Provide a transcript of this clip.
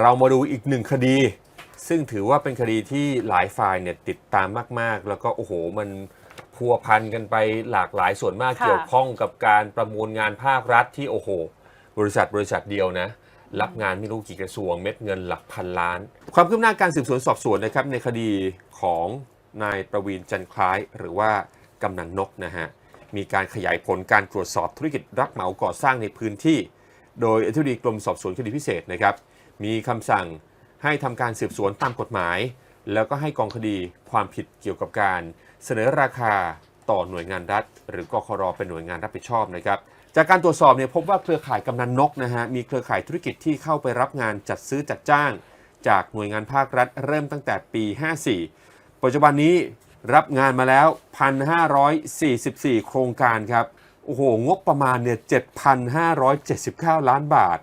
เรามาดูอีกหนึ่งคดี ซึ่งถือว่าเป็นคดีที่หลายฝ่ายเนี่ยติดตามมาก ๆ แล้วก็โอ้โหมันพัวพันกันไปหลากหลายส่วนมากค่ะเกี่ยวข้องกับการประมูลงานภาครัฐที่โอ้โห บริษัทบริษัทเดียวนะรับงานไม่รู้กี่กระทรวงเม็ดเงินหลักพันล้าน ความคืบหน้าการสืบสวนสอบสวนนะครับในคดีของนายประวีนจันทร์คล้ายหรือว่ากำนันนกนะฮะมีการขยายผลการตรวจสอบธุรกิจรับเหมาก่อสร้างในพื้นที่ โดยอธิบดีกรมสอบสวนคดีพิเศษนะครับ มีคำสั่งให้ทำการสืบสวนตามกฎหมาย แล้วก็ให้กองคดีความผิดเกี่ยวกับการ เสนอราคาต่อหน่วยงานรัฐ หรือกครเป็นหน่วยงานรับผิดชอบนะครับ จากการตรวจสอบเนี่ยพบว่าเครือข่ายกำนันนกนะฮะมีเครือข่ายธุรกิจที่เข้าไปรับงานจัดซื้อจัดจ้าง จากหน่วยงานภาครัฐ เริ่มตั้งแต่ปี 54 ปัจจุบันนี้รับงานมาแล้ว 1,544 โครงการครับ โอ้โห งบประมาณเนี่ย 7,579 ล้านบาท